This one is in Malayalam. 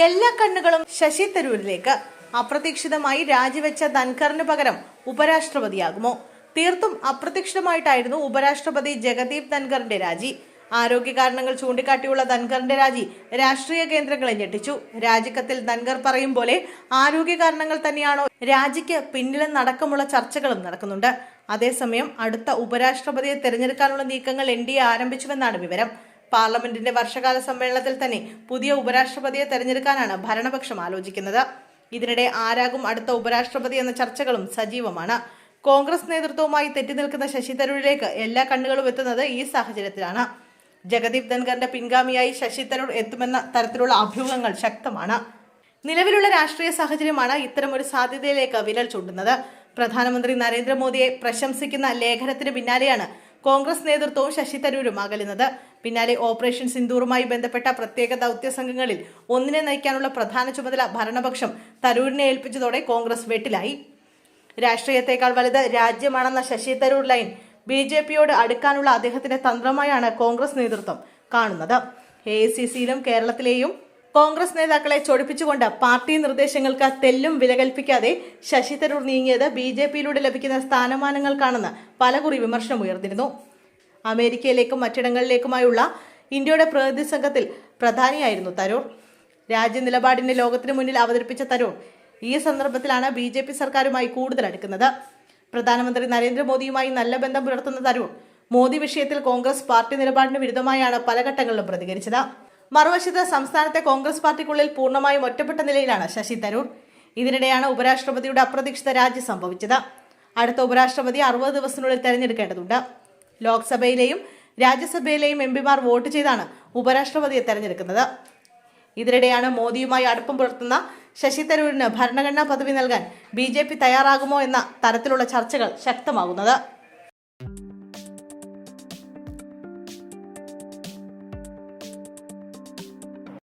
എല്ലാ കണ്ണുകളും ശശി തരൂരിലേക്ക്. അപ്രതീക്ഷിതമായി രാജിവെച്ച ധൻഖറിന് പകരം ഉപരാഷ്ട്രപതിയാകുമോ? തീർത്തും അപ്രതീക്ഷിതമായിട്ടായിരുന്നു ഉപരാഷ്ട്രപതി ജഗദീപ് ധൻഖറിന്റെ രാജി. ആരോഗ്യ കാരണങ്ങൾ ചൂണ്ടിക്കാട്ടിയുള്ള ധൻഖറിന്റെ രാജി രാഷ്ട്രീയ കേന്ദ്രങ്ങളെ ഞെട്ടിച്ചു. രാജിക്കത്തിൽ ധൻഖർ പറയും പോലെ ആരോഗ്യ കാരണങ്ങൾ തന്നെയാണോ രാജിക്ക് പിന്നിലെന്നടക്കമുള്ള ചർച്ചകളും നടക്കുന്നുണ്ട്. അതേസമയം അടുത്ത ഉപരാഷ്ട്രപതിയെ തെരഞ്ഞെടുക്കാനുള്ള നീക്കങ്ങൾ എൻ ഡി എ ആരംഭിച്ചുവെന്നാണ് വിവരം. പാർലമെന്റിന്റെ വർഷകാല സമ്മേളനത്തിൽ തന്നെ പുതിയ ഉപരാഷ്ട്രപതിയെ തെരഞ്ഞെടുക്കാനാണ് ഭരണപക്ഷം ആലോചിക്കുന്നത്. ഇതിനിടെ ആരാകും അടുത്ത ഉപരാഷ്ട്രപതി എന്ന ചർച്ചകളും സജീവമാണ്. കോൺഗ്രസ് നേതൃത്വവുമായി തെറ്റിനിൽക്കുന്ന ശശി തരൂരിലേക്ക് എല്ലാ കണ്ണുകളും എത്തുന്നത് ഈ സാഹചര്യത്തിലാണ്. ജഗദീപ് ധൻഖറിന്റെ പിൻഗാമിയായി ശശി തരൂർ എത്തുമെന്ന തരത്തിലുള്ള അഭ്യൂഹങ്ങൾ ശക്തമാണ്. നിലവിലുള്ള രാഷ്ട്രീയ സാഹചര്യമാണ് ഇത്തരമൊരു സാധ്യതയിലേക്ക് വിരൽ ചൂണ്ടുന്നത്. പ്രധാനമന്ത്രി നരേന്ദ്രമോദിയെ പ്രശംസിക്കുന്ന ലേഖനത്തിന് പിന്നാലെയാണ് കോൺഗ്രസ് നേതൃത്വവും ശശി തരൂരും അകലുന്നത്. പിന്നാലെ ഓപ്പറേഷൻ സിന്ദൂറുമായി ബന്ധപ്പെട്ട പ്രത്യേക ദൗത്യ സംഘങ്ങളിൽ ഒന്നിനെ നയിക്കാനുള്ള പ്രധാന ചുമതല ഭരണപക്ഷം തരൂരിനെ ഏൽപ്പിച്ചതോടെ കോൺഗ്രസ് വെട്ടിലായി. രാഷ്ട്രീയത്തെക്കാൾ വലുത് രാജ്യമാണെന്ന Shashi Tharoor line B J പിയോട് അടുക്കാനുള്ള അദ്ദേഹത്തിന്റെ തന്ത്രമായാണ് കോൺഗ്രസ് നേതൃത്വം കാണുന്നത്. എ ഐ സി സിയിലും കേരളത്തിലെയും കോൺഗ്രസ് നേതാക്കളെ ചൊടിപ്പിച്ചുകൊണ്ട് പാർട്ടി നിർദ്ദേശങ്ങൾക്ക് തെല്ലും വില കൽപ്പിക്കാതെ ശശി തരൂർ നീങ്ങിയത് ബി ജെ പിയിലൂടെ ലഭിക്കുന്ന സ്ഥാനമാനങ്ങൾക്കാണെന്ന് പലകുറി വിമർശനം ഉയർന്നിരുന്നു. അമേരിക്കയിലേക്കും മറ്റിടങ്ങളിലേക്കുമായുള്ള ഇന്ത്യയുടെ പ്രതിനിധി സംഘത്തിൽ പ്രധാനിയായിരുന്നു തരൂർ. രാജ്യ ലോകത്തിന് മുന്നിൽ അവതരിപ്പിച്ച തരൂർ ഈ സന്ദർഭത്തിലാണ് ബി ജെ പി സർക്കാരുമായി കൂടുതൽ അടുക്കുന്നത്. പ്രധാനമന്ത്രി നരേന്ദ്രമോദിയുമായി നല്ല ബന്ധം പുലർത്തുന്ന തരൂർ മോദി വിഷയത്തിൽ കോൺഗ്രസ് പാർട്ടി നിലപാടിന് വിരുദ്ധമായാണ് പല ഘട്ടങ്ങളിലും പ്രതികരിച്ചത്. മറുവശത്ത് സംസ്ഥാനത്തെ കോൺഗ്രസ് പാർട്ടിക്കുള്ളിൽ പൂർണമായും ഒറ്റപ്പെട്ട നിലയിലാണ് ശശി തരൂർ. ഇതിനിടെയാണ് ഉപരാഷ്ട്രപതിയുടെ അപ്രതീക്ഷിത രാജി സംഭവിച്ചത്. അടുത്ത ഉപരാഷ്ട്രപതി അറുപത് ദിവസത്തിനുള്ളിൽ തെരഞ്ഞെടുക്കേണ്ടതുണ്ട്. ലോക്സഭയിലെയും രാജ്യസഭയിലെയും എം പിമാർ വോട്ട് ചെയ്താണ് ഉപരാഷ്ട്രപതിയെ തെരഞ്ഞെടുക്കുന്നത്. ഇതിനിടെയാണ് മോദിയുമായി അടുപ്പം പുലർത്തുന്ന ശശി തരൂരിന് ഭരണഘടനാ പദവി നൽകാൻ ബി തയ്യാറാകുമോ എന്ന തരത്തിലുള്ള ചർച്ചകൾ ശക്തമാകുന്നത്.